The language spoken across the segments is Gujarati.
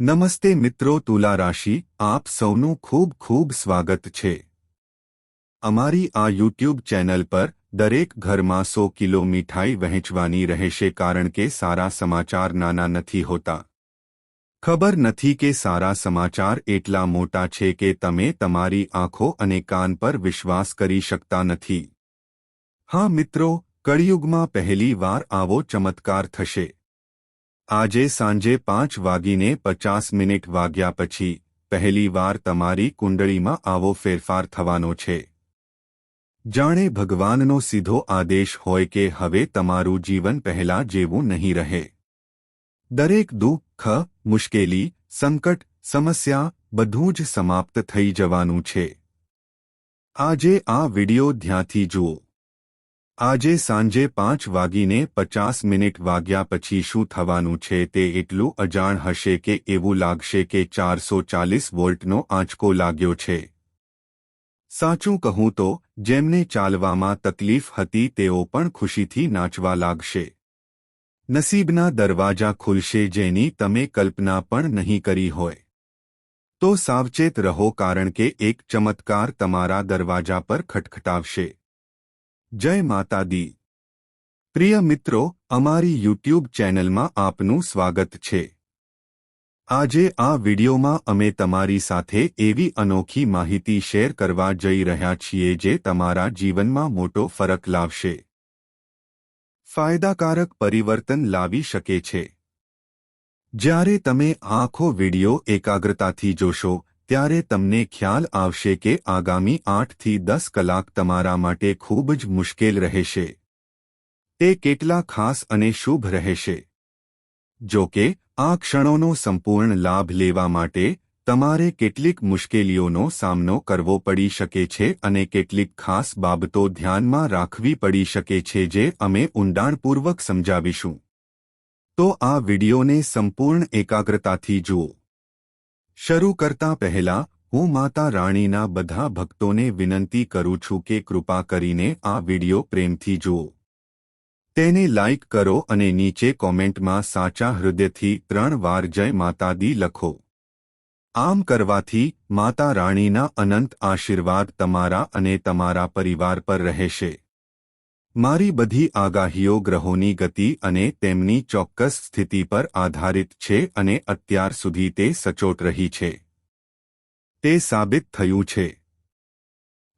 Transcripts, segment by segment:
નમસ્તે મિત્રો તુલા રાશિ, આપ સૌનું ખૂબ ખૂબ સ્વાગત છે. અમારી આ યુટ્યુબ ચેનલ પર દરેક ઘરમાં સો કિલો મીઠાઈ વહેંચવાની રહેશે કારણ કે સારા સમાચાર નાના નથી હોતા. ખબર નથી કે સારા સમાચાર એટલા મોટા છે કે તમે તમારી આંખો અને કાન પર વિશ્વાસ કરી શકતા નથી. હા મિત્રો, કળિયુગમાં પહેલી વાર આવો ચમત્કાર થશે. આજે સાંજે પાંચ વાગીને પચાસ મિનિટ વાગ્યા પછી પહેલીવાર તમારી કુંડળીમાં આવો ફેરફાર થવાનો છે. જાણે ભગવાનનો સીધો આદેશ હોય કે હવે તમારું જીવન પહેલા જેવું નહીં રહે. દરેક દુઃખ, મુશ્કેલી, સંકટ, સમસ્યા બધું જ સમાપ્ત થઈ જવાનું છે. આજે આ વિડિયો ધ્યાંથી જુઓ. આજે સાંજે પાંચ વાગીને પચાસ મિનિટ વાગ્યા પછી શું થવાનું છે તે એટલું અજાણ હશે કે એવું લાગશે કે ચારસો ચાલીસ વોલ્ટનો આંચકો લાગ્યો છે. સાચું કહું તો, જેમને ચાલવામાં તકલીફ હતી તેઓ પણ ખુશીથી નાચવા લાગશે. નસીબના દરવાજા ખુલશે જેની તમે કલ્પના પણ નહીં કરી હોય. તો સાવચેત રહો કારણ કે એક ચમત્કાર તમારા દરવાજા પર ખટખટાવશે. જય માતા દી પ્રિય મિત્રો, અમારી યુટ્યુબ ચેનલમાં આપનું સ્વાગત છે. આજે આ વિડિયોમાં અમે તમારી સાથે એવી અનોખી માહિતી શેર કરવા જઈ રહ્યા છીએ જે તમારા જીવનમાં મોટો ફરક લાવશે. ફાયદાકારક પરિવર્તન લાવી શકે છે. જ્યારે તમે આખો વિડિયો એકાગ્રતાથી જોશો ત્યારે તમને ખ્યાલ આવશે કે આગામી આઠથી દસ કલાક તમારા માટે ખૂબ જ મુશ્કેલ રહેશે. તે કેટલા ખાસ અને શુભ રહેશે. જો કે, આ ક્ષણોનો સંપૂર્ણ લાભ લેવા માટે તમારે કેટલીક મુશ્કેલીઓનો સામનો કરવો પડી શકે છે અને કેટલીક ખાસ બાબતો ધ્યાનમાં રાખવી પડી શકે છે જે અમે ઊંડાણપૂર્વક સમજાવીશું. તો આ વિડિયોને સંપૂર્ણ એકાગ્રતાથી જુઓ. શરૂ કરતા પહેલા, હું માતા રાણીના બધા ભક્તોને વિનંતી કરું છું કે કૃપા કરીને આ વિડિયો પ્રેમથી જુઓ. તેને લાઇક કરો અને નીચે કોમેન્ટમાં સાચા હૃદયથી ત્રણ વાર જય માતાદી લખો. આમ કરવાથી, માતા રાણીના અનંત આશીર્વાદ તમારા અને તમારા પરિવાર પર રહેશે. મારી બધી આગાહીઓ ગ્રહોની ગતિ અને તેમની ચોક્કસ સ્થિતિ પર આધારિત છે અને અત્યાર સુધી તે સચોટ રહી છે. તે સાબિત થયું છે.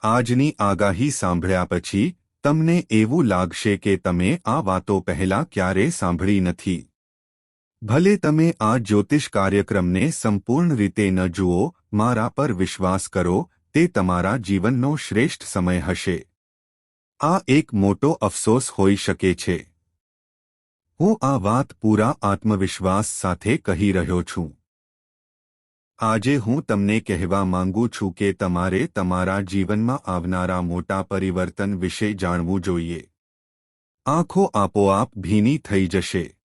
આજની આગાહી સાંભળ્યા પછી, તમને એવું લાગશે કે તમે આ વાતો પહેલા ક્યારે સાંભળી નથી. ભલે તમે આ જ્યોતિષ કાર્યક્રમને સંપૂર્ણ રીતે ન જુઓ, મારા પર વિશ્વાસ કરો, તે તમારા જીવનનો શ્રેષ્ઠ સમય હશે. આ એક મોટો અફસોસ હોઈ શકે છે. હું આ વાત પૂરા આત્મવિશ્વાસ સાથે કહી રહ્યો છું. આજે હું તમને કહેવા માંગુ છું કે તમારે તમારા જીવનમાં આવનારા મોટા પરિવર્તન વિશે જાણવું જોઈએ. આંખો આપોઆપ ભીની થઈ જશે.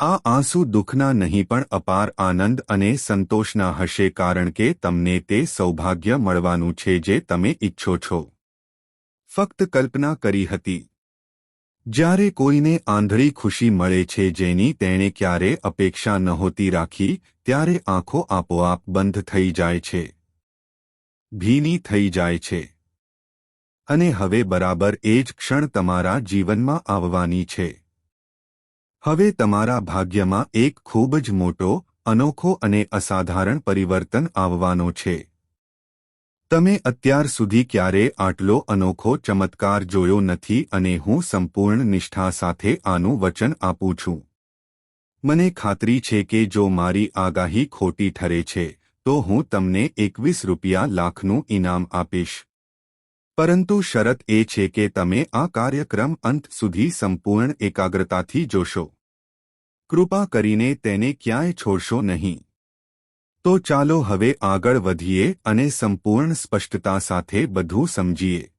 આ આંસુ દુઃખના નહીં પણ અપાર આનંદ અને સંતોષના હશે કારણ કે તમને તે સૌભાગ્ય મળવાનું છે જે તમે ઇચ્છો છો. ફક્ત કલ્પના કરી હતી. જ્યારે કોઈને આંધળી ખુશી મળે છે જેની તેણે ક્યારે અપેક્ષા નહોતી રાખી, ત્યારે આંખો આપોઆપ બંધ થઈ જાય છે. ભીની થઈ જાય છે. અને હવે બરાબર એ જ ક્ષણ તમારા જીવનમાં આવવાની છે. હવે તમારા ભાગ્યમાં એક ખૂબ જ મોટો, અનોખો અને અસાધારણ પરિવર્તન આવવાનો છે. તમે અત્યાર સુધી ક્યારે આટલો અનોખો ચમત્કાર જોયો નથી અને હું સંપૂર્ણ નિષ્ઠા સાથે આનું વચન આપું છું. મને ખાતરી છે કે જો મારી આગાહી ખોટી ઠરે છે, તો હું તમને એકવીસ રૂપિયા લાખનું ઇનામ આપીશ. પરંતુ શરત એ છે કે તમે આ કાર્યક્રમ અંત સુધી સંપૂર્ણ એકાગ્રતાથી જોશો. કૃપા કરીને તેને ક્યાંય છોડશો નહીં. તો ચાલો હવે આગળ વધીએ અને સંપૂર્ણ સ્પષ્ટતા સાથે બધું સમજીએ.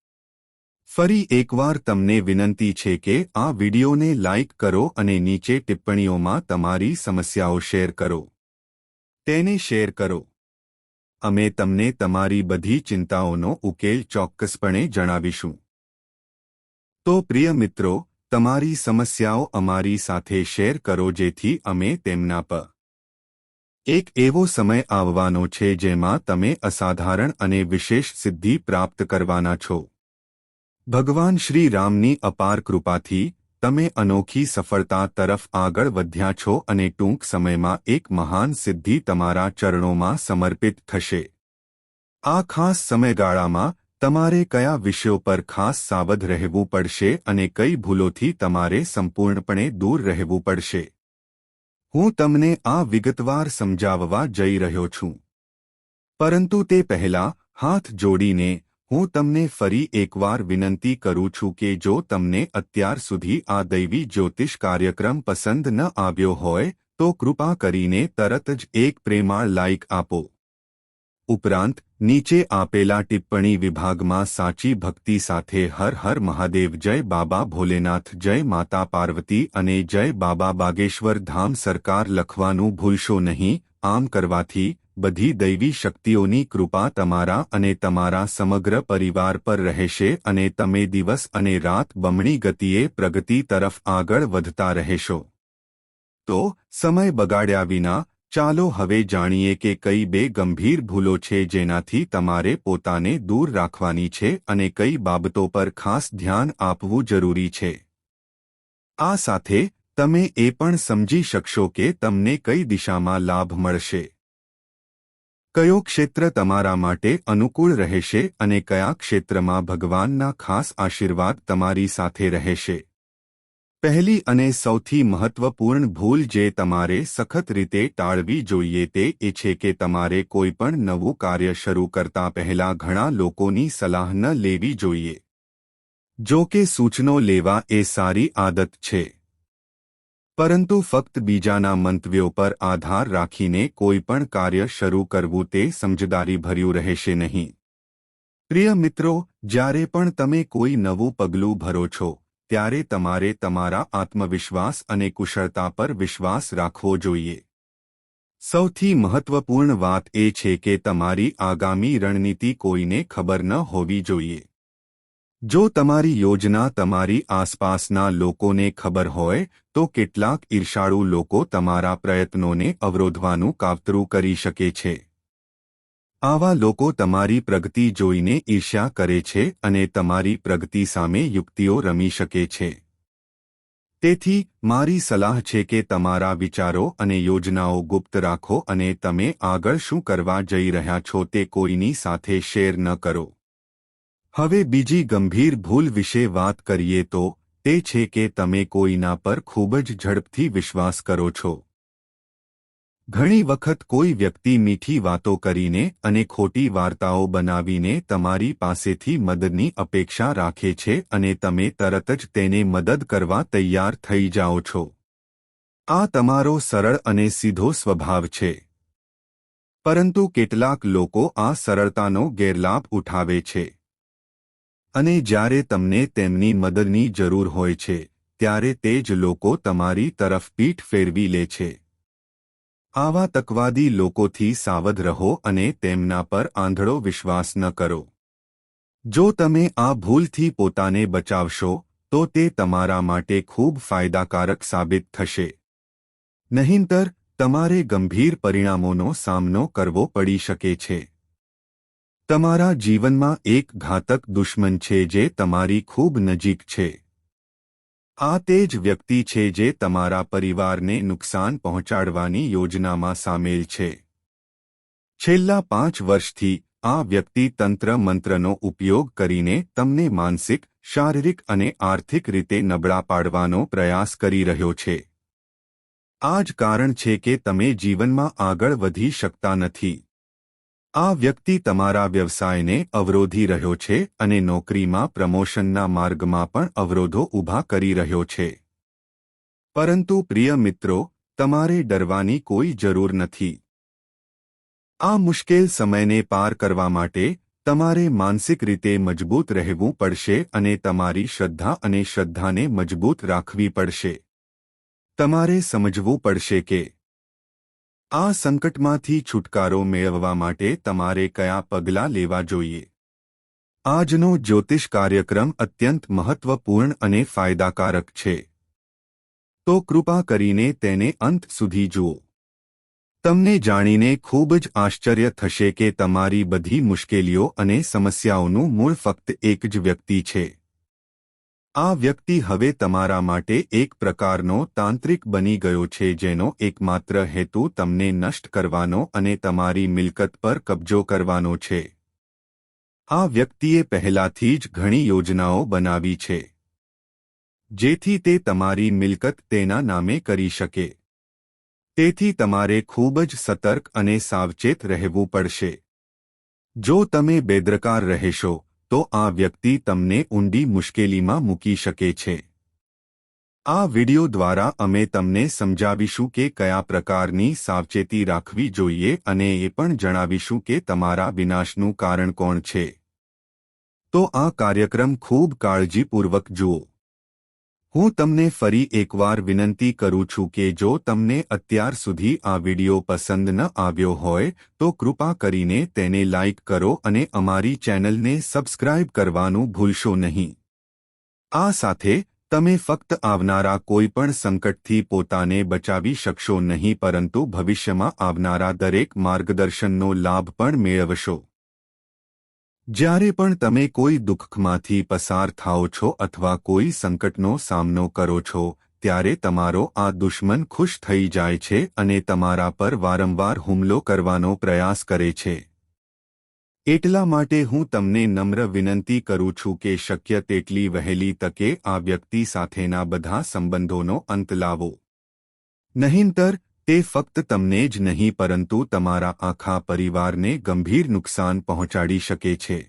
ફરી એકવાર તમને વિનંતી છે કે આ વિડિયોને લાઇક કરો અને નીચે ટિપ્પણીઓમાં તમારી સમસ્યાઓ શેર કરો. તેને શેર કરો. અમે તમને તમારી બધી ચિંતાઓનો ઉકેલ ચોક્કસપણે જણાવીશું. તો પ્રિય મિત્રો, તમારી સમસ્યાઓ અમારી સાથે શેર કરો જેથી અમે તેમના પર એક એવો સમય આવવાનો છે જેમાં તમે અસાધારણ અને વિશેષ સિદ્ધિ પ્રાપ્ત કરવાના છો. ભગવાન શ્રી રામની અપાર કૃપાથી તમે અનોખી સફળતા તરફ આગળ વધ્યા છો અને ટૂંક સમયમાં એક મહાન સિદ્ધિ તમારા ચરણોમાં સમર્પિત થશે. આ ખાસ સમયગાળામાં તમારે કયા વિષયો પર ખાસ સાવધ રહેવું પડશે અને કઈ ભૂલોથી તમારે સંપૂર્ણપણે દૂર રહેવું પડશે? હું તમને આ વિગતવાર સમજાવવા જઈ રહ્યો છું. પરંતુ તે પહેલા હાથ જોડીને હું તમને ફરી એકવાર વિનંતી કરું છું કે જો તમને અત્યાર સુધી આ દૈવી જ્યોતિષ કાર્યક્રમ પસંદ ન આવ્યો હોય, તો કૃપા કરીને તરત જ એક પ્રેમાળ લાઇક આપો. ઉપરાંત, નીચે આપેલા ટિપ્પણી વિભાગમાં સાચી ભક્તિ સાથે હર હર મહાદેવ જય બાબા ભોલેનાથ, જય માતા પાર્વતી અને જય બાબા બાગેશ્વર ધામ સરકાર લખવાનું ભૂલશો નહીં, આમ કરવાથી બધી દૈવી શક્તિઓની કૃપા તમારા અને તમારા સમગ્ર પરિવાર પર રહેશે અને તમે દિવસ અને રાત બમણી ગતિએ પ્રગતિ તરફ આગળ વધતા રહેશો. તો સમય બગાડ્યા વિના ચાલો હવે જાણીએ કે કઈ બે ગંભીર ભૂલો છે જેનાથી તમારે પોતાને દૂર રાખવાની છે અને કઈ બાબતો પર ખાસ ધ્યાન આપવું જરૂરી છે. આ સાથે, તમે એ પણ સમજી શકશો કે તમને કઈ દિશામાં લાભ મળશે. કયો ક્ષેત્ર તમારા માટે અનુકૂળ રહેશે અને કયા ક્ષેત્રમાં ભગવાનના ખાસ આશીર્વાદ તમારી સાથે રહેશે? પહેલી અને સૌથી મહત્વપૂર્ણ ભૂલ જે તમારે સખત રીતે ટાળવી જોઈએ તે એ છે કે તમારે કોઈપણ નવું કાર્ય શરૂ કરતા પહેલા ઘણા લોકોની સલાહ ન લેવી જોઈએ. જો કે સૂચનો લેવા એ સારી આદત છે. પરંતુ ફક્ત બીજાના મંતવ્યો પર આધાર રાખીને કોઈપણ કાર્ય શરૂ કરવું તે સમજદારીભર્યું રહેશે નહીં. પ્રિય મિત્રો, જ્યારે પણ તમે કોઈ નવું પગલું ભરો છો ત્યારે તમારે તમારા આત્મવિશ્વાસ અને કુશળતા પર વિશ્વાસ રાખવો જોઈએ. સૌથી મહત્વપૂર્ણ વાત એ છે કે તમારી આગામી રણનીતિ કોઈને ખબર ન હોવી જોઈએ. જો તમારી યોજના તમારી આસપાસના લોકોને ખબર હોય, તો કેટલાક ઈર્ષાળુ લોકો તમારા પ્રયત્નોને અવરોધવાનું કાવતરું કરી શકે છે. આવા લોકો તમારી પ્રગતિ જોઈને ઈર્ષ્યા કરે છે અને તમારી પ્રગતિ સામે યુક્તિઓ રમી શકે છે. તેથી, મારી સલાહ છે કે તમારા વિચારો અને યોજનાઓ ગુપ્ત રાખો અને તમે આગળ શું કરવા જઈ રહ્યા છો તે કોઈની સાથે શેર ન કરો. હવે બીજી ગંભીર ભૂલ વિશે વાત કરીએ તો, તે છે કે તમે કોઈના પર ખૂબ જ ઝડપથી વિશ્વાસ કરો છો. ઘણી વખત કોઈ વ્યક્તિ મીઠી વાતો કરીને અને ખોટી વાર્તાઓ બનાવીને તમારી પાસેથી મદદની અપેક્ષા રાખે છે અને તમે તરત જ તેને મદદ કરવા તૈયાર થઈ જાઓ છો. આ તમારો સરળ અને સીધો સ્વભાવ છે. પરંતુ કેટલાક લોકો આ સરળતાનો ગેરલાભ ઉઠાવે છે. અને જ્યારે તમને તેમની મદદની જરૂર હોય છે, ત્યારે તે જ લોકો તમારી તરફ પીઠ ફેરવી લે છે. આવા તકવાદી લોકોથી સાવધ રહો અને તેમના પર આંધળો વિશ્વાસ ન કરો. જો તમે આ ભૂલથી પોતાને બચાવશો, તો તે તમારા માટે ખૂબ ફાયદાકારક સાબિત થશે. નહીંતર, તમારે ગંભીર પરિણામોનો સામનો કરવો પડી શકે છે. તમારા જીવનમાં એક ઘાતક દુશ્મન છે જે તમારી ખૂબ નજીક છે. આ તે જ વ્યક્તિ છે જે તમારા પરિવારને નુકસાન પહોંચાડવાની યોજનામાં સામેલ છે. છેલ્લા પાંચ વર્ષથી આ વ્યક્તિ તંત્ર મંત્રનો ઉપયોગ કરીને તમને માનસિક, શારીરિક અને આર્થિક રીતે નબળા પાડવાનો પ્રયાસ કરી રહ્યો છે. આ જ કારણ છે કે તમે જીવનમાં આગળ વધી શકતા નથી. આ વ્યક્તિ તમારા વ્યવસાયને અવરોધી રહ્યો છે અને નોકરીમાં પ્રમોશનના માર્ગમાં પણ અવરોધો ઊભા કરી રહ્યો છે. પરંતુ પ્રિય મિત્રો, તમારે ડરવાની કોઈ જરૂર નથી. આ મુશ્કેલ સમયને પાર કરવા માટે તમારે માનસિક રીતે મજબૂત રહેવું પડશે અને તમારી શ્રદ્ધા અને શ્રદ્ધાને મજબૂત રાખવી પડશે. તમારે સમજવું પડશે કે આ સંકટમાંથી છુટકારો મેળવવા માટે તમારે કયા પગલાં લેવા જોઈએ? આજનો જ્યોતિષ કાર્યક્રમ અત્યંત મહત્વપૂર્ણ અને ફાયદાકારક છે. તો કૃપા કરીને તેને અંત સુધી જુઓ. તમને જાણીને ખૂબ જ આશ્ચર્ય થશે કે તમારી બધી મુશ્કેલીઓ અને સમસ્યાઓનું મૂળ ફક્ત એક જ વ્યક્તિ છે. આ વ્યક્તિ હવે તમારા માટે એક પ્રકારનો તાંત્રિક બની ગયો છે જેનો એકમાત્ર હેતુ તમને નષ્ટ કરવાનો અને તમારી મિલકત પર કબજો કરવાનો છે. આ વ્યક્તિએ પહેલાથી જ ઘણી યોજનાઓ બનાવી છે, જેથી તે તમારી મિલકત તેના નામે કરી શકે. તેથી તમારે ખૂબ જ સતર્ક અને સાવચેત રહેવું પડશે. જો તમે બેદરકાર રહેશો તો આ વ્યક્તિ તમને ઊંડી મુશ્કેલીમાં મૂકી શકે છે. આ વિડિયો દ્વારા અમે તમને સમજાવીશું કે કયા પ્રકારની સાવચેતી રાખવી જોઈએ અને એ પણ જણાવીશું કે તમારા વિનાશનું કારણ કોણ છે. તો આ કાર્યક્રમ ખૂબ કાળજીપૂર્વક જુઓ. હું તમને ફરી એકવાર વિનંતી કરું છું કે જો તમને અત્યાર સુધી આ વિડિયો પસંદ ન આવ્યો હોય, તો કૃપા કરીને તેને લાઇક કરો અને અમારી ચેનલને સબસ્ક્રાઇબ કરવાનું ભૂલશો નહીં. આ સાથે, તમે ફક્ત આવનારા કોઈપણ સંકટથી પોતાને બચાવી શકશો નહીં, પરંતુ ભવિષ્યમાં આવનારા દરેક માર્ગદર્શનનો લાભ પણ મેળવશો. જ્યારે પણ તમે કોઈ દુઃખમાંથી પસાર થાઓ છો અથવા કોઈ સંકટનો સામનો કરો છો, ત્યારે તમારો આ દુશ્મન ખુશ થઈ જાય છે અને તમારા પર વારંવાર હુમલો કરવાનો પ્રયાસ કરે છે. એટલા માટે હું તમને નમ્ર વિનંતી કરું છું કે શક્ય તેટલી વહેલી તકે આ વ્યક્તિ સાથેના બધા સંબંધોનો અંત લાવો. નહીંતર તે ફક્ત તમને જ નહીં, પરંતુ તમારા આખા પરિવારને ગંભીર નુકસાન પહોંચાડી શકે છે.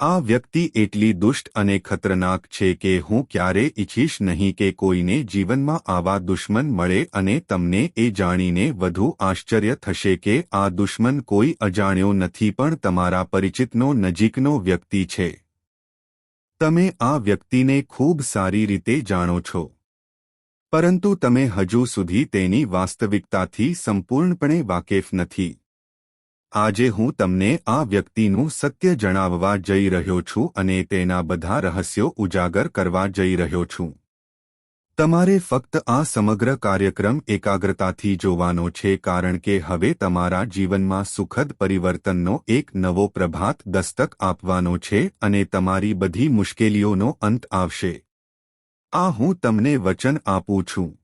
આ વ્યક્તિ એટલી દુષ્ટ અને ખતરનાક છે કે હું ક્યારે ઈચ્છીશ નહીં કે કોઈને જીવનમાં આવા દુશ્મન મળે અને તમને એ જાણીને વધુ આશ્ચર્ય થશે કે આ દુશ્મન કોઈ અજાણ્યો નથી, પણ તમારા પરિચિતનો નજીકનો વ્યક્તિ છે. તમે આ વ્યક્તિને ખૂબ સારી રીતે જાણો છો. પરંતુ તમે હજુ સુધી તેની વાસ્તવિકતાથી સંપૂર્ણપણે વાકેફ નથી. આજે હું તમને આ વ્યક્તિનું સત્ય જણાવવા જઈ રહ્યો છું અને તેના બધા રહસ્યો ઉજાગર કરવા જઈ રહ્યો છું. તમારે ફક્ત આ સમગ્ર કાર્યક્રમ એકાગ્રતાથી જોવાનો છે કારણ કે હવે તમારા જીવનમાં સુખદ પરિવર્તનનો એક નવો પ્રભાત દસ્તક આપવાનો છે અને તમારી બધી મુશ્કેલીઓનો અંત આવશે. આ હું તમને વચન આપું છું.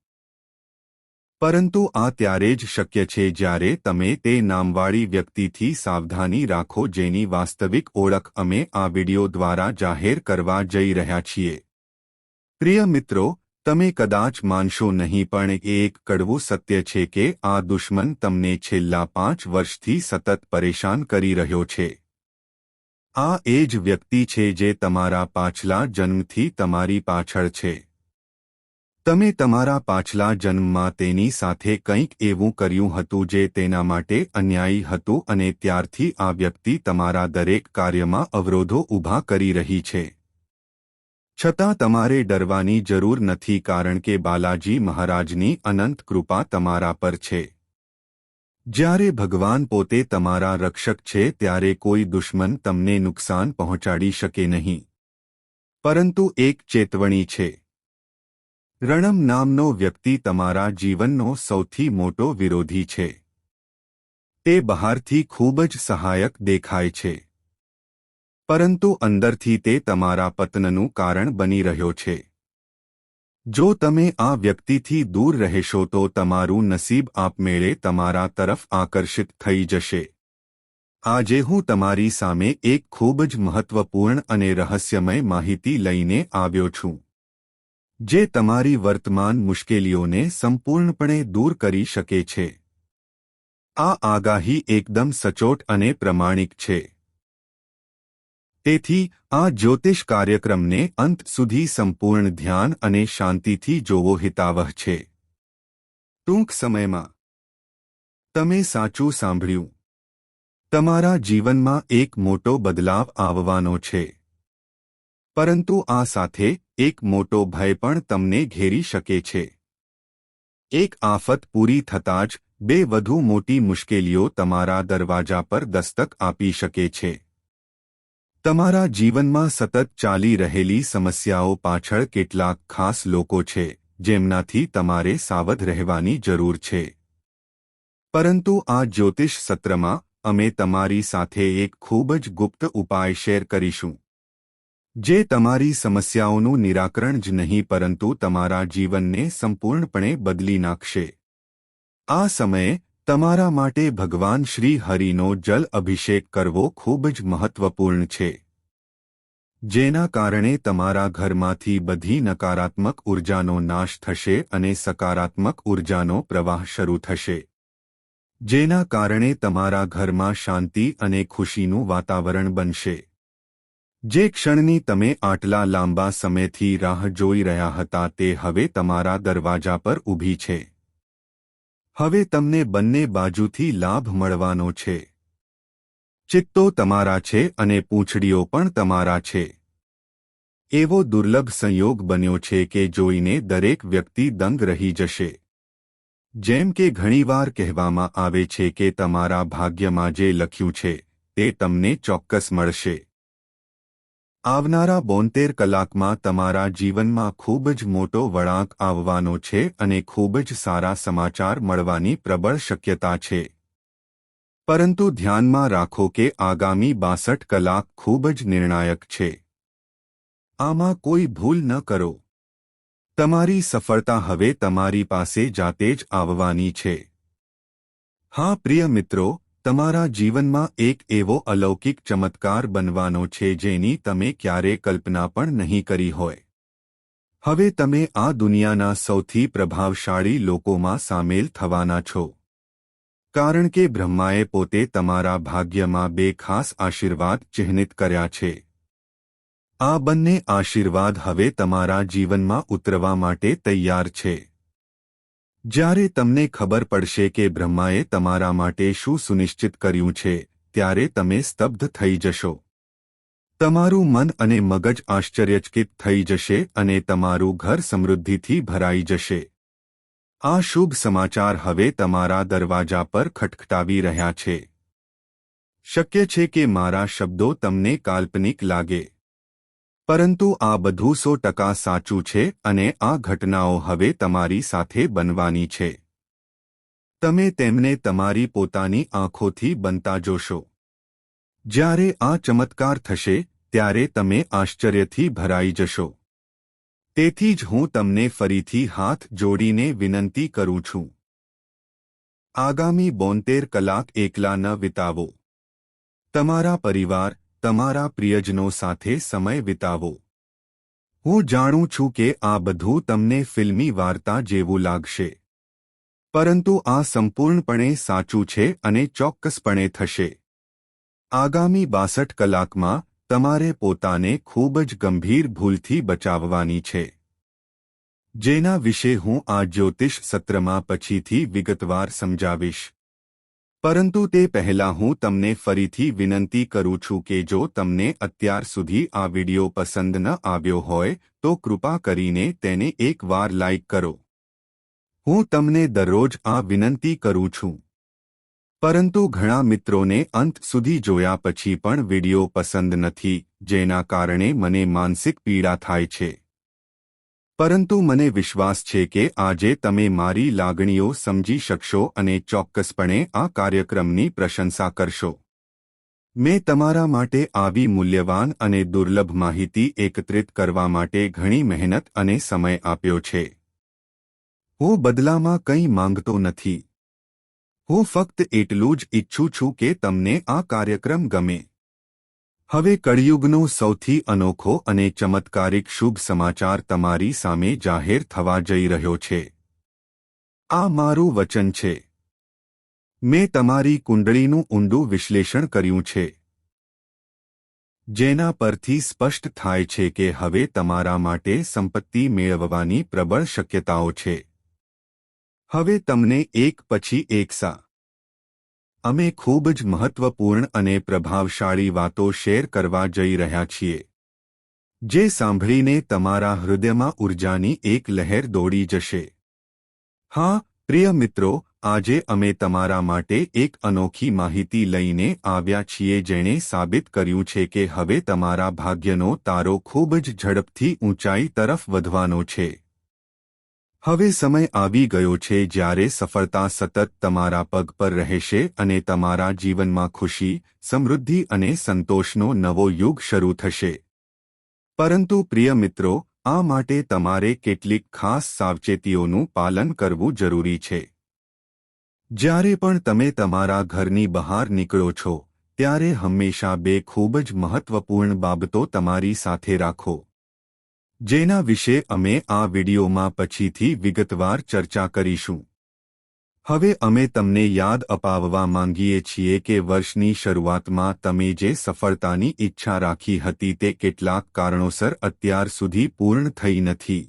પરંતુ આ ત્યારે જ શક્ય છે જ્યારે તમે તે નામવાળી વ્યક્તિથી સાવધાની રાખો જેની વાસ્તવિક ઓળખ અમે આ વિડિયો દ્વારા જાહેર કરવા જઈ રહ્યા છીએ. પ્રિય મિત્રો, તમે કદાચ માનશો નહીં પણ એક કડવું સત્ય છે કે આ દુશ્મન તમને છેલ્લા પાંચ વર્ષથી સતત પરેશાન કરી રહ્યો છે. આ એ જ વ્યક્તિ છે જે તમારા પાછલા જન્મથી તમારી પાછળ છે. તમે તમારા પાછલા જન્મમાં તેની સાથે કંઈક એવું કર્યું હતું જે તેના માટે અન્યાયી હતું અને ત્યારથી આ વ્યક્તિ તમારા દરેક કાર્યમાં અવરોધો ઊભા કરી રહી છે. છતાં તમારે ડરવાની જરૂર નથી કારણ કે બાલાજી મહારાજની અનંત કૃપા તમારા પર છે. જ્યારે ભગવાન પોતે તમારા રક્ષક છે, ત્યારે કોઈ દુશ્મન તમને નુકસાન પહોંચાડી શકે નહીં. પરંતુ એક ચેતવણી છે. રણમ નામનો વ્યક્તિ તમારા જીવનનો સૌથી મોટો વિરોધી છે. તે બહારથી ખૂબ જ સહાયક દેખાય છે. પરંતુ અંદરથી તે તમારા પતનનું કારણ બની રહ્યો છે. જો તમે આ વ્યક્તિથી દૂર રહેશો તો તમારું નસીબ આપમેળે તમારા તરફ આકર્ષિત થઈ જશે. આજે હું તમારી સામે એક ખૂબ જ મહત્વપૂર્ણ અને રહસ્યમય માહિતી લઈને આવ્યો છું, જે તમારી વર્તમાન મુશ્કેલીઓને સંપૂર્ણપણે દૂર કરી શકે છે. આ આગાહી એકદમ સચોટ અને પ્રમાણિક છે. તેથી, આ જ્યોતિષ કાર્યક્રમને અંત સુધી સંપૂર્ણ ધ્યાન અને શાંતિથી જોવો હિતાવહ છે. ટૂંક સમયમાં. તમે સાચું સાંભળ્યું. તમારા જીવનમાં એક મોટો બદલાવ આવવાનો છે. પરંતુ આ સાથે, એક મોટો ભય પણ તમને ઘેરી શકે છે. એક આફત પૂરી થતાં જ, બે વધુ મોટી મુશ્કેલીઓ તમારા દરવાજા પર દસ્તક આપી શકે છે. તમારા જીવનમાં સતત ચાલી રહેલી સમસ્યાઓ પાછળ કેટલાક ખાસ લોકો છે, જેમનાથી તમારે સાવધ રહેવાની જરૂર છે. પરંતુ આ જ્યોતિષ સત્રમાં, અમે તમારી સાથે એક ખૂબ જ ગુપ્ત ઉપાય શેર કરીશું. જે તમારી સમસ્યાઓનું નિરાકરણ જ નહીં, પરંતુ તમારા જીવનને સંપૂર્ણપણે બદલી નાખશે. આ સમયે તમારા માટે ભગવાન શ્રી હરિનો જલ અભિષેક કરવો ખૂબ જ મહત્વપૂર્ણ છે. જેના કારણે તમારા ઘરમાંથી બધી નકારાત્મક ઉર્જાનો નાશ થશે અને સકારાત્મક ઉર્જાનો પ્રવાહ શરૂ થશે. જેના કારણે તમારા ઘરમાં શાંતિ અને ખુશીનું વાતાવરણ બનશે. જે ક્ષણની તમે આટલા લાંબા સમયથી રાહ જોઈ રહ્યા હતા તે હવે તમારા દરવાજા પર ઊભી છે. હવે તમને બંને બાજુથી લાભ મળવાનો છે. ચિત્તો તમારા છે અને પૂંછડીઓ પણ તમારા છે. એવો દુર્લભ સંયોગ બન્યો છે કે જોઈને દરેક વ્યક્તિ દંગ રહી જશે. જેમ કે ઘણીવાર કહેવામાં આવે છે કે તમારા ભાગ્યમાં જે લખ્યું છે, તે તમને ચોક્કસ મળશે. આવનારા બોતેર કલાકમાં તમારા જીવનમાં ખૂબ જ મોટો વળાંક આવવાનો છે અને ખૂબ જ સારા સમાચાર મળવાની પ્રબળ શક્યતા છે. પરંતુ ધ્યાનમાં રાખો કે આગામી બાસઠ કલાક ખૂબ જ નિર્ણાયક છે. આમાં કોઈ ભૂલ ન કરો. તમારી સફળતા હવે તમારી પાસે જાતે જ આવવાની છે. હા, પ્રિય મિત્રો તમારા જીવનમાં એક એવો અલૌકિક ચમત્કાર બનવાનો છે જેની તમે ક્યારે કલ્પના પણ નહીં કરી હોય. હવે તમે આ દુનિયાના સૌથી પ્રભાવશાળી લોકોમાં સામેલ થવાના છો. કારણ કે બ્રહ્માએ પોતે તમારા ભાગ્યમાં બે ખાસ આશીર્વાદ ચિહ્નિત કર્યા છે. આ બંને આશીર્વાદ હવે તમારા જીવનમાં ઉતરવા માટે તૈયાર છે. જ્યારે તમને ખબર પડશે કે બ્રહ્માએ તમારા માટે શું સુનિશ્ચિત કર્યું છે, ત્યારે તમે સ્તબ્ધ થઈ જશો. તમારું મન અને મગજ આશ્ચર્યચકિત થઈ જશે અને તમારું ઘર સમૃદ્ધિથી ભરાઈ જશે. આ શુભ સમાચાર હવે તમારા દરવાજા પર ખટખટાવી રહ્યા છે. શક્ય છે કે મારા શબ્દો તમને કાલ્પનિક લાગે. પરંતુ આ બધું સો ટકા સાચું છે અને આ ઘટનાઓ હવે તમારી સાથે બનવાની છે. તમે તેમને તમારી પોતાની આંખોથી બનતા જોશો. જ્યારે આ ચમત્કાર થશે, ત્યારે તમે આશ્ચર્યથી ભરાઈ જશો. તેથી જ હું તમને ફરીથી હાથ જોડીને વિનંતી કરું છું. આગામી બોતેર કલાક એકલા ન વિતાવો. તમારા પરિવાર તમારા પ્રિયજનો સાથે સમય વિતાવો. હું જાણું છું કે આ બધું તમને ફિલ્મી વાર્તા જેવું લાગશે. પરંતુ આ સંપૂર્ણપણે સાચું છે અને ચોક્કસપણે થશે. આગામી બાસઠ કલાકમાં તમારે પોતાને ખૂબ જ ગંભીર ભૂલથી બચાવવાની છે. જેના વિશે હું આ જ્યોતિષ સત્રમાં પછીથી વિગતવાર સમજાવીશ. પરંતુ તે પહેલા હું તમને ફરીથી વિનંતી કરું છું કે જો તમને અત્યાર સુધી આ વિડિયો પસંદ ન આવ્યો હોય, તો કૃપા કરીને તેને એકવાર લાઇક કરો. હું તમને દરરોજ આ વિનંતી કરું છું. પરંતુ ઘણા મિત્રોને અંત સુધી જોયા પછી પણ વિડિયો પસંદ નથી, જેના કારણે મને માનસિક પીડા થાય છે. પરંતુ મને વિશ્વાસ છે કે આજે તમે મારી લાગણીઓ સમજી શકશો અને ચોક્કસપણે આ કાર્યક્રમની પ્રશંસા કરશો. મેં તમારા માટે આવી મૂલ્યવાન અને દુર્લભ માહિતી એકત્રિત કરવા માટે ઘણી મહેનત અને સમય આપ્યો છે. હું બદલામાં કંઈ માંગતો નથી. હું ફક્ત એટલું જ ઇચ્છું છું કે તમને આ કાર્યક્રમ ગમે. હવે કળિયુગનો સૌથી અનોખો અને ચમત્કારિક શુભ સમાચાર તમારી સામે જાહેર થવા જઈ રહ્યો છે. આ મારું વચન છે. મેં તમારી કુંડળીનું ઊંડું વિશ્લેષણ કર્યું છે. જેના પરથી સ્પષ્ટ થાય છે કે હવે તમારા માટે સંપત્તિ મેળવવાની પ્રબળ શક્યતાઓ છે. હવે તમને એક પછી એક સા અમે ખૂબ જ મહત્વપૂર્ણ અને પ્રભાવશાળી વાતો શેર કરવા જઈ રહ્યા છીએ. જે સાંભળીને તમારા હૃદયમાં ઉર્જાની એક લહેર દોડી જશે. હા, પ્રિય મિત્રો, આજે અમે તમારા માટે એક અનોખી માહિતી લઈને આવ્યા છીએ જેણે સાબિત કર્યું છે કે હવે તમારા ભાગ્યનો તારો ખૂબ જ ઝડપથી ઊંચાઈ તરફ વધવાનો છે. હવે સમય આવી ગયો છે જ્યારે સફળતા સતત તમારા પગ પર રહેશે અને તમારા જીવનમાં ખુશી, સમૃદ્ધિ અને સંતોષનો નવો યુગ શરૂ થશે. પરંતુ પ્રિય મિત્રો, આ માટે તમારે કેટલીક ખાસ સાવચેતીઓનું પાલન કરવું જરૂરી છે. જ્યારે પણ તમે તમારા ઘરની બહાર નીકળો છો, ત્યારે હંમેશા બે ખૂબ જ મહત્વપૂર્ણ બાબતો તમારી સાથે રાખો. જેના વિશે અમે આ વિડીયોમાં પછીથી વિગતવાર ચર્ચા કરીશું. હવે અમે તમને યાદ અપાવવા માંગીએ છીએ કે વર્ષની શરૂઆતમાં તમે જે સફળતાની ઈચ્છા રાખી હતી તે કેટલાક કારણોસર અત્યાર સુધી પૂર્ણ થઈ નથી.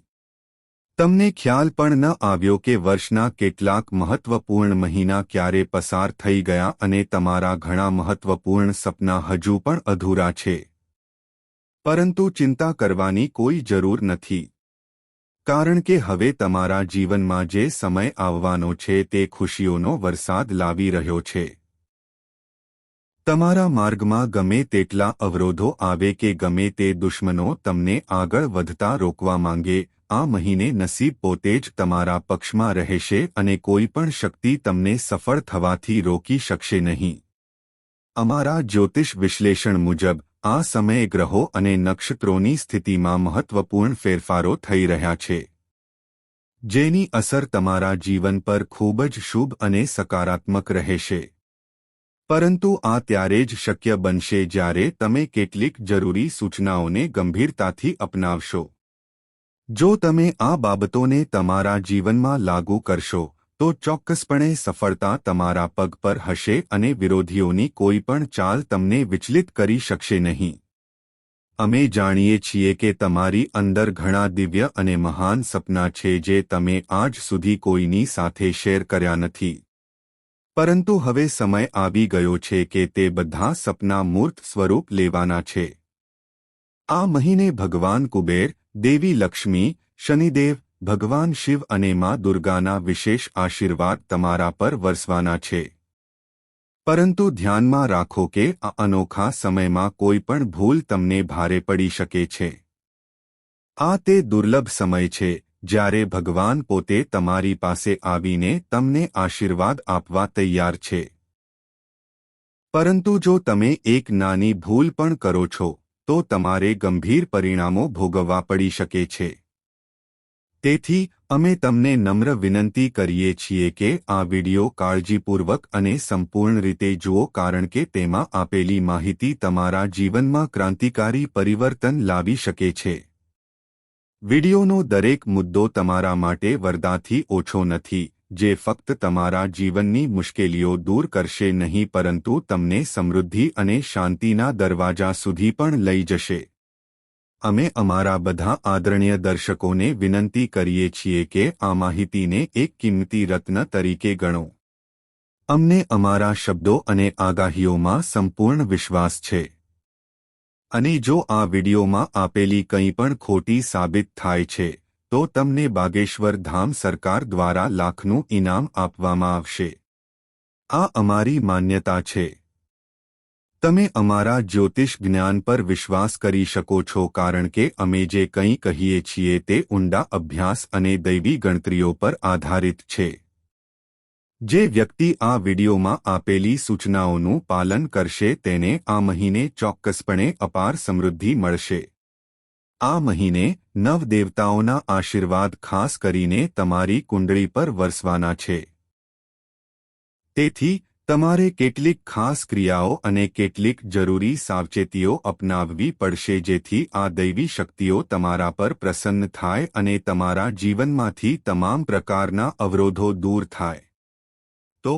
તમને ખ્યાલ પણ ન આવ્યો કે વર્ષના કેટલાક મહત્વપૂર્ણ મહિના ક્યારે પસાર થઈ ગયા અને તમારા ઘણા મહત્વપૂર્ણ સપના હજુ પણ અધૂરા છે. પરંતુ ચિંતા કરવાની કોઈ જરૂર નથી. કારણ કે હવે તમારા જીવનમાં જે સમય આવવાનો છે તે ખુશીઓનો વરસાદ લાવી રહ્યો છે. તમારા માર્ગમાં ગમે તેટલા અવરોધો આવે કે ગમે તે દુશ્મનો તમને આગળ વધતા રોકવા માંગે, આ મહિને નસીબ પોતે જ તમારા પક્ષમાં રહેશે અને કોઈ પણ શક્તિ તમને સફળ થવાથી રોકી શકશે નહીં. અમારા જ્યોતિષ વિશ્લેષણ મુજબ આ સમયે ગ્રહો અને નક્ષત્રોની સ્થિતિમાં મહત્વપૂર્ણ ફેરફારો થઈ રહ્યા છે. જેની અસર તમારા જીવન પર ખૂબ જ શુભ અને સકારાત્મક રહેશે. પરંતુ આ ત્યારે જ શક્ય બનશે જ્યારે તમે કેટલીક જરૂરી સૂચનાઓને ગંભીરતાથી અપનાવશો. જો તમે આ બાબતોને તમારા જીવનમાં લાગુ કરશો તો ચોક્કસપણે સફળતા તમારા પગ પર હશે અને વિરોધીઓની કોઈ પણ ચાલ તમને વિચલિત કરી શકશે નહીં. અમે જાણીએ છીએ કે તમારી અંદર ઘણા દિવ્ય અને મહાન સપના છે જે તમે આજ સુધી કોઈની સાથે શેર કર્યા નથી. પરંતુ હવે સમય આવી ગયો છે કે તે બધા સપના મૂર્ત સ્વરૂપ લેવાના છે. આ મહિને ભગવાન કુબેર, દેવી લક્ષ્મી, શનિદેવ ભગવાન શિવ અને માં દુર્ગાના વિશેષ આશીર્વાદ તમારા પર વરસવાના છે. પરંતુ ધ્યાનમાં રાખો કે આ અનોખા સમયમાં કોઈ પણ ભૂલ તમને ભારે પડી શકે છે. આ તે દુર્લભ સમય છે, જ્યારે ભગવાન પોતે તમારી પાસે આવીને તમને આશીર્વાદ આપવા તૈયાર છે. પરંતુ જો તમે એક નાની ભૂલ પણ કરો છો, તો તમારે ગંભીર પરિણામો ભોગવવા પડી શકે છે. તેથી, અમે તમને નમ્ર વિનંતી કરીએ છીએ કે આ વિડિયો કાળજીપૂર્વક અને સંપૂર્ણ રીતે જુઓ કારણ કે તેમાં આપેલી માહિતી તમારા જીવનમાં ક્રાંતિકારી પરિવર્તન લાવી શકે છે. વિડિયોનો દરેક મુદ્દો તમારા માટે વરદાથી ઓછો નથી, જે ફક્ત તમારા જીવનની મુશ્કેલીઓ દૂર કરશે નહીં પરંતુ તમને સમૃદ્ધિ અને શાંતિના દરવાજા સુધી પણ લઈ જશે. અમે અમારા બધા આદરણીય દર્શકોને વિનંતી કરીએ છીએ કે આ માહિતીને એક કિંમતી રત્ન તરીકે ગણો. અમને અમારા શબ્દો અને આગાહીઓમાં સંપૂર્ણ વિશ્વાસ છે. અને જો આ વિડીયોમાં આપેલી કંઈ પણ ખોટી સાબિત થાય છે, તો તમને બાગેશ્વર ધામ સરકાર દ્વારા લાખનું ઇનામ આપવામાં આવશે. આ અમારી માન્યતા છે. તમે અમારા જ્યોતિષ જ્ઞાન પર વિશ્વાસ કરી શકો છો કારણ કે અમે જે કંઈ કહીએ છીએ તે ઊંડા અભ્યાસ અને દૈવી ગણતરીઓ પર આધારિત છે. જે વ્યક્તિ આ વિડીયોમાં આપેલી સૂચનાઓનું પાલન કરશે તેને આ મહિને ચોક્કસપણે અપાર સમૃદ્ધિ મળશે. આ મહિને નવ દેવતાઓના આશીર્વાદ ખાસ કરીને તમારી કુંડળી પર વરસવાના છે. તેથી તમારે કેટલીક ખાસ ક્રિયાઓ અને કેટલીક જરૂરી સાવચેતીઓ અપનાવવી પડશે જેથી આ દૈવી શક્તિઓ તમારા પર પ્રસન્ન થાય અને તમારા જીવનમાંથી તમામ પ્રકારના અવરોધો દૂર થાય. તો